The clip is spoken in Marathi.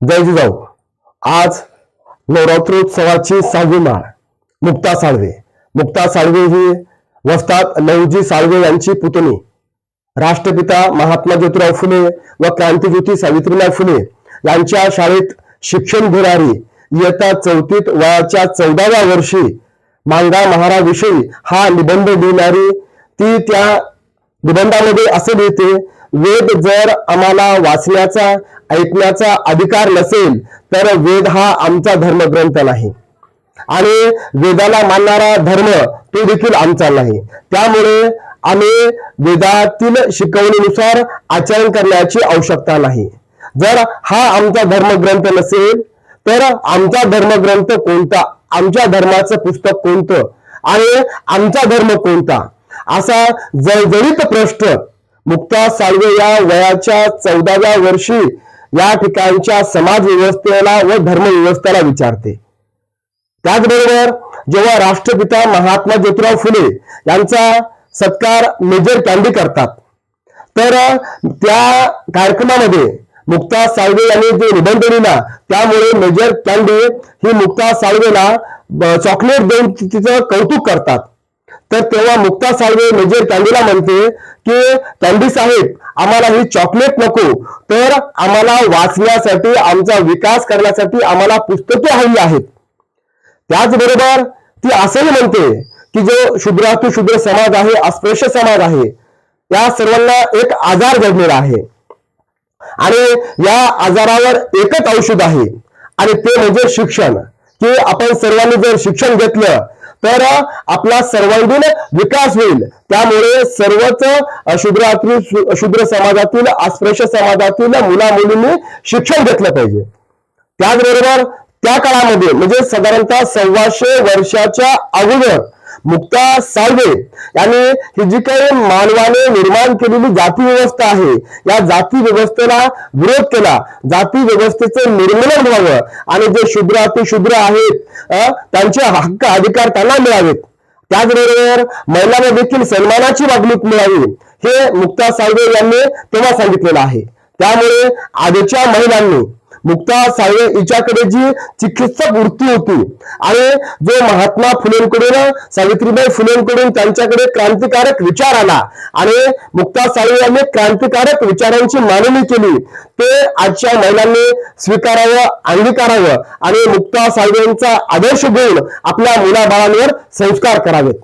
जय जिजाऊ. आज नवरात्रोत्सवाची सहावी माळ. मुक्ता साळवे. मुक्ता साळवे ही वस्तात नवजी साळवे यांची पुतणी. राष्ट्रपिता महात्मा ज्योतिराव फुले व क्रांतीज्योती सावित्रीबाई फुले यांच्या शाळेत शिक्षण घेणारी इयत्ता चौथीत वयाच्या चौदाव्या वर्षी मांगा महाराविषयी हा निबंध लिहिणारी ती त्या निबंधामध्ये असे लिहिते वेद जर आम्हाला वाचण्याचा ऐकण्याचा अधिकार नसेल तर वेद हा आमचा धर्मग्रंथ नाही. आणि वेदाला मानणारा धर्म तो देखील आमचा नाही. त्यामुळे आम्ही वेदातील शिकवणीनुसार आचरण करण्याची आवश्यकता नाही. जर हा आमचा धर्मग्रंथ नसेल तर आमचा धर्मग्रंथ कोणता? आमच्या धर्माचं पुस्तक कोणतं? आणि आमचा धर्म कोणता? असा जळजळीत प्रश्न मुक्ता साळवे या वयाच्या चौदाव्या वर्षी या ठिकाणच्या समाज व्यवस्थेला व धर्म व्यवस्थेला विचारते. त्याचबरोबर जेव्हा राष्ट्रपिता महात्मा ज्योतिराव फुले यांचा सत्कार मेजर कॅन्डी करतात तर त्या कार्यक्रमामध्ये मुक्ता साळवे यांनी जो निबंध लिहिला त्यामुळे मेजर कॅन्डी ही मुक्ता साळवेला चॉकलेट देऊन तिचं कौतुक करतात. तर तेव्हा मुक्ता साळवे मेजर कॅन्डीला म्हणते की कॅन्डी साहेब आम्हाला ही चॉकलेट नको तर आम्हाला वाचण्यासाठी आमचा विकास करण्यासाठी आम्हाला पुस्तके हवी आहेत. त्याचबरोबर ती असंही म्हणते की जो शूद्रातू शूद्र समाज आहे अस्पृश्य समाज आहे या सर्वांना एक आजार घडलेला आहे. आणि या आजारावर एकच औषध आहे. आणि ते म्हणजे शिक्षण की आपण सर्वांनी जर शिक्षण घेतलं तर आपला सर्वांगीण विकास होईल. त्यामुळे सर्वच शूद्रातील शूद्र समाजातील अस्पृश्य समाजातील मुला मुलींनी शिक्षण घेतलं पाहिजे. त्याचबरोबर त्या काळामध्ये म्हणजे साधारणतः सव्वाशे वर्षाच्या अगोदर मुक्ता साळवे यांनी ही जी काही मानवाने निर्माण केलेली जाती व्यवस्था आहे या जाती व्यवस्थेला विरोध केला. जाती व्यवस्थेचं निर्मूलन व्हावं आणि जे शूद्र अतिशूद्र आहेत त्यांचे हक्क अधिकार त्यांना मिळावेत. त्याचबरोबर महिलांना देखील सन्मानाची वागणूक मिळावी हे मुक्ता साळवे यांनी तेव्हा सांगितलेलं आहे. त्यामुळे आजच्या महिलांनी मुक्ता साळवे हिच्याकडे जी चिकित्सक वृत्ती होती आणि जो महात्मा फुलेंकडून सावित्रीबाई फुलेंकडून त्यांच्याकडे क्रांतिकारक विचार आला आणि मुक्ता साळवे यांनी क्रांतिकारक विचारांची मांडणी केली ते आजच्या महिलांनी स्वीकारावं अंगीकारावं आणि मुक्ता साळवेंचा आदर्श घेऊन आपल्या मुलाबाळांवर संस्कार करावेत.